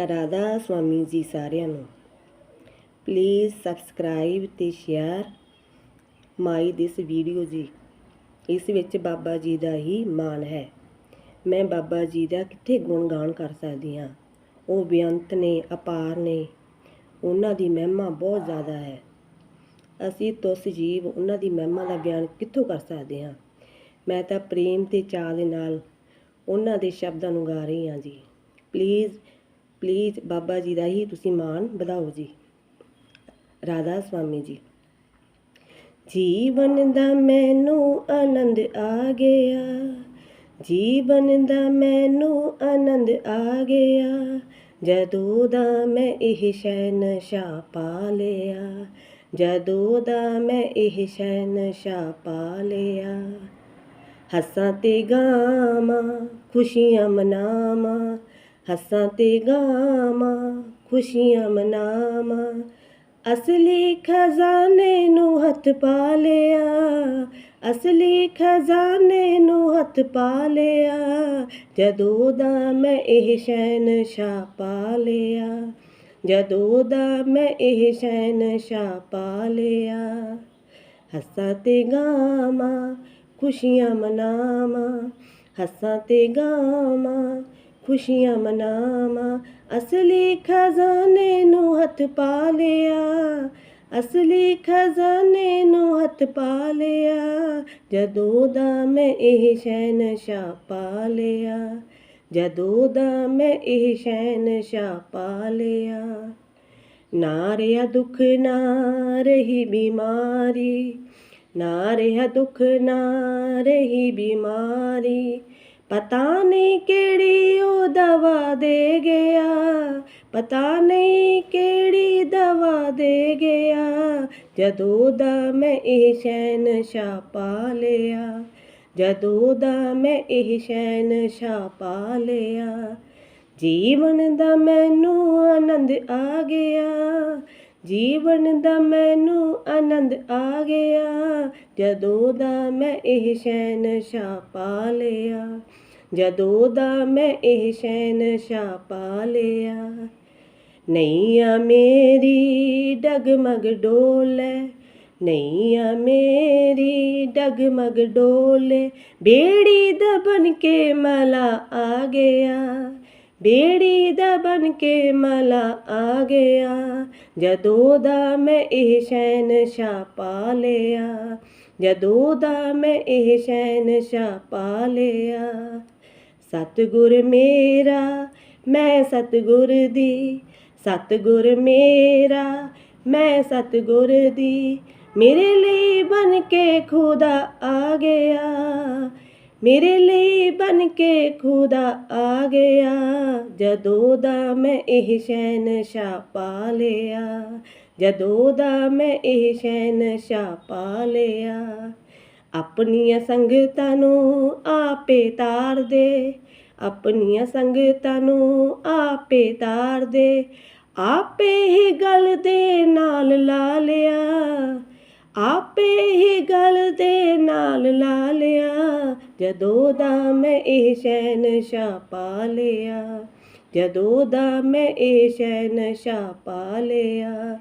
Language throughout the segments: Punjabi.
ਰਾਧਾ ਸਵਾਮੀ ਜੀ ਸਾਰਿਆਂ ਨੂੰ। ਪਲੀਜ਼ ਸਬਸਕ੍ਰਾਈਬ ਤੇ ਸ਼ੇਅਰ ਮਾਈ ਦਿਸ ਵੀਡੀਓ ਜੀ। ਇਸ ਵਿੱਚ ਬਾਬਾ ਜੀ ਦਾ ਹੀ ਮਾਣ ਹੈ। ਮੈਂ ਬਾਬਾ ਜੀ ਦਾ ਕਿੱਥੇ ਗੁਣਗਾਨ ਕਰ ਸਕਦੀ ਹਾਂ? ਉਹ ਬੇਅੰਤ ਨੇ, ਅਪਾਰ ਨੇ, ਉਹਨਾਂ ਦੀ ਮਹਿਮਾ ਬਹੁਤ ਜ਼ਿਆਦਾ ਹੈ। ਅਸੀਂ ਤੁਸ ਜੀਵ ਉਹਨਾਂ ਦੀ ਮਹਿਮਾ ਦਾ ਬਿਆਨ ਕਿੱਥੋਂ ਕਰ ਸਕਦੇ ਹਾਂ? ਮੈਂ ਤਾਂ ਪ੍ਰੇਮ ਤੇ ਚਾਅ ਦੇ ਨਾਲ ਉਹਨਾਂ ਦੇ ਸ਼ਬਦਾਂ ਨੂੰ ਗਾ ਰਹੀ ਹਾਂ ਜੀ। ਪਲੀਜ਼ ਪਲੀਜ਼ ਬਾਬਾ ਜੀ ਦਾ ਹੀ ਤੁਸੀਂ ਮਾਣ ਵਧਾਓ ਜੀ। ਰਾਧਾ ਸਵਾਮੀ ਜੀ। ਜੀਵਨ ਦਾ ਮੈਨੂੰ ਆਨੰਦ ਆ ਗਿਆ। ਜੀਵਨ ਦਾ ਮੈਨੂੰ ਆਨੰਦ ਆ ਗਿਆ। ਜਦੋਂ ਦਾ ਮੈਂ ਇਹ ਸ਼ੈ ਨਸ਼ਾ ਪਾ ਲਿਆ। ਜਦੋਂ ਦਾ ਮੈਂ ਇਹ ਸ਼ੈ ਨਸ਼ਾ ਪਾ ਲਿਆ। ਹੱਸਾਂ ਤੇ ਗਾਵਾਂ, ਖੁਸ਼ੀਆਂ ਮਨਾਵਾਂ ਹੱਸਾਂ ਤੇ ਗਾਵਾਂ, ਖੁਸ਼ੀਆਂ ਮਨਾਵਾਂ। ਅਸਲੀ ਖਜ਼ਾਨੇ ਨੂੰ ਹੱਥ ਪਾ ਲਿਆ, ਅਸਲੀ ਖਜ਼ਾਨੇ ਨੂੰ ਹੱਥ ਪਾ ਲਿਆ। ਜਦੋਂ ਦਾ ਮੈਂ ਇਹ ਸ਼ੈਨ ਸ਼ਾ ਪਾ ਲਿਆ, ਜਦੋਂ ਦਾ ਮੈਂ ਇਹ ਸ਼ੈਨ ਸ਼ਾ ਪਾ ਲਿਆ। ਹੱਸਾਂ ਤੇ ਗਾਵਾਂ, ਖੁਸ਼ੀਆਂ ਮਨਾਵਾਂ, ਹੱਸਾਂ ਤੇ ਗਾਵਾਂ ਖੁਸ਼ੀਆਂ ਮਨਾਵਾਂ। ਅਸਲੀ ਖਜ਼ਾਨੇ ਨੂੰ ਹੱਥ ਪਾ ਲਿਆ। ਅਸਲੀ ਖਜ਼ਾਨੇ ਨੂੰ ਹੱਥ ਪਾ ਲਿਆ। ਜਦੋਂ ਦਾ ਮੈਂ ਇਹ ਸ਼ੈਨ ਸ਼ਾ ਪਾ ਲਿਆ। ਜਦੋਂ ਦਾ ਮੈਂ ਇਹ ਸ਼ੈਨ ਸ਼ਾ ਪਾ ਲਿਆ। ਨਾ ਰਿਹਾ ਦੁੱਖ, ਨਾ ਰਹੀ ਬਿਮਾਰੀ। ਨਾ ਰਿਹਾ ਦੁੱਖ, ਨਾ ਰਹੀ ਬਿਮਾਰੀ। ਪਤਾ ਨਹੀਂ ਕਿਹੜੀ ਦੇ ਗਿਆ। ਪਤਾ ਨਹੀਂ ਕਿਹੜੀ ਦਵਾ ਦੇ ਗਿਆ। ਜਦੋਂ ਦਾ ਮੈਂ ਇਹ ਸ਼ੈਨ ਸ਼ਾ ਪਾ ਲਿਆ। ਜਦੋਂ ਦਾ ਮੈਂ ਇਹ ਸ਼ੈਨ ਸ਼ਾ ਪਾ ਲਿਆ। ਜੀਵਨ ਦਾ ਮੈਨੂੰ ਆਨੰਦ ਆ ਗਿਆ। ਜੀਵਨ ਦਾ ਮੈਨੂੰ ਆਨੰਦ ਆ ਗਿਆ। ਜਦੋਂ ਦਾ ਮੈਂ ਇਹ ਸ਼ੈਨ ਸ਼ਾ ਪਾ ਲਿਆ। ਜਦੋਂ ਦਾ ਮੈਂ ਇਹ ਸ਼ੈਨ ਸ਼ਾ ਪਾ ਲਿਆ, ਨਈਆ ਮੇਰੀ ਡਗਮਗ ਡੋਲੇ, ਨਈਆ ਮੇਰੀ ਡਗਮਗ ਡੋਲੇ, ਬੇੜੀ ਦਾ ਬਨ ਕੇ ਮਲਾ ਆ ਗਿਆ, ਬੇੜੀ ਦਾ ਬਨ ਕੇ ਮਲਾ ਆ ਗਿਆ, ਜਦੋਂ ਦਾ ਮੈਂ ਇਹ ਸ਼ੈਨ ਸ਼ਾ ਪਾ ਲਿਆ, ਜਦੋਂ ਦਾ ਮੈਂ ਇਹ ਸ਼ੈਨ ਸ਼ਾ ਪਾ ਲਿਆ। ਸਤਿਗੁਰ ਮੇਰਾ, ਮੈਂ ਸਤਿਗੁਰ ਦੀ। ਸਤਿਗੁਰ ਮੇਰਾ, ਮੈਂ ਸਤਿਗੁਰ ਦੀ। ਮੇਰੇ ਲਈ ਬਨ ਕੇ ਖੁਦਾ ਆ ਗਿਆ। ਮੇਰੇ ਲਈ ਬਨ ਕੇ ਖੁਦਾ ਆ ਗਿਆ। ਜਦੋਂ ਦਾ ਮੈਂ ਇਹ ਸ਼ੈਨ ਸ਼ਾ ਪਾ ਲਿਆ, ਜਦੋਂ ਦਾ ਮੈਂ ਇਹ ਸ਼ੈਨ ਸ਼ਾ ਪਾ ਲਿਆ। ਆਪਣੀਆਂ ਸੰਗਤਾਂ ਨੂੰ ਆਪੇ ਤਾਰ ਦੇ, ਆਪਣੀਆਂ ਸੰਗਤਾਂ ਨੂੰ ਆਪੇ ਤਾਰ ਦੇ, ਆਪੇ ਹੀ ਗਲ ਦੇ ਨਾਲ ਲਾ ਲਿਆ, ਆਪੇ ਹੀ ਗਲ ਦੇ ਨਾਲ ਲਾ ਲਿਆ, ਜਦੋਂ ਦਾ ਮੈਂ ਇਹ ਸ਼ੈਨ ਸ਼ਾ ਪਾ ਲਿਆ, ਜਦੋਂ ਦਾ ਮੈਂ ਇਹ ਸ਼ੈਨ ਸ਼ਾ ਪਾ ਲਿਆ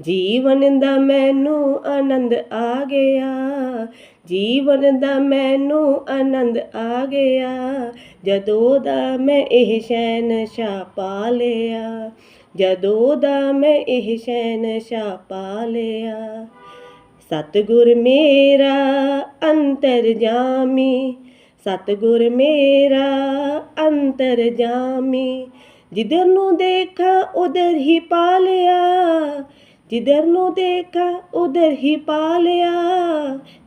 ਜੀਵਨ ਦਾ ਮੈਨੂੰ ਆਨੰਦ ਆ ਗਿਆ। ਜੀਵਨ ਦਾ ਮੈਨੂੰ ਆਨੰਦ ਆ ਗਿਆ। ਜਦੋਂ ਦਾ ਮੈਂ ਇਹ ਸ਼ੈਨ ਸ਼ਾ ਪਾ ਲਿਆ। ਜਦੋਂ ਦਾ ਮੈਂ ਇਹ ਸ਼ੈਨ ਸ਼ਾ ਪਾ ਲਿਆ। ਸਤਿਗੁਰ ਮੇਰਾ ਅੰਤਰ ਜਾਮੀ। ਸਤਿਗੁਰ ਮੇਰਾ ਅੰਤਰ ਜਾਮੀ। ਜਿੱਧਰ ਨੂੰ ਦੇਖਾਂ, ਉਧਰ ਹੀ ਪਾ ਲਿਆ। ਜਿੱਧਰ ਨੂੰ ਦੇਖਾ, ਉਧਰ ਹੀ ਪਾ ਲਿਆ।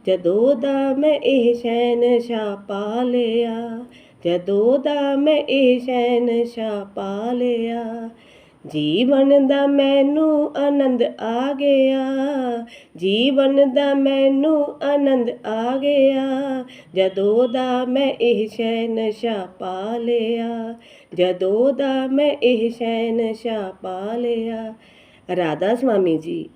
ਜਦੋਂ ਦਾ ਮੈਂ ਇਹ ਸ਼ੈਨ ਸ਼ਾ ਪਾ ਲਿਆ, ਜਦੋਂ ਦਾ ਮੈਂ ਇਹ ਸ਼ੈਨ ਸ਼ਾ ਪਾ ਲਿਆ, ਜੀਵਨ ਦਾ ਮੈਨੂੰ ਆਨੰਦ ਆ ਗਿਆ। ਜੀਵਨ ਦਾ ਮੈਨੂੰ ਆਨੰਦ ਆ ਗਿਆ। ਜਦੋਂ ਦਾ ਮੈਂ ਇਹ ਸ਼ੈਨ ਸ਼ਾ ਪਾ ਲਿਆ, ਜਦੋਂ ਦਾ ਮੈਂ ਇਹ ਸ਼ੈਨ ਸ਼ਾ ਪਾ ਲਿਆ ਰਾਧਾ ਸਵਾਮੀ ਜੀ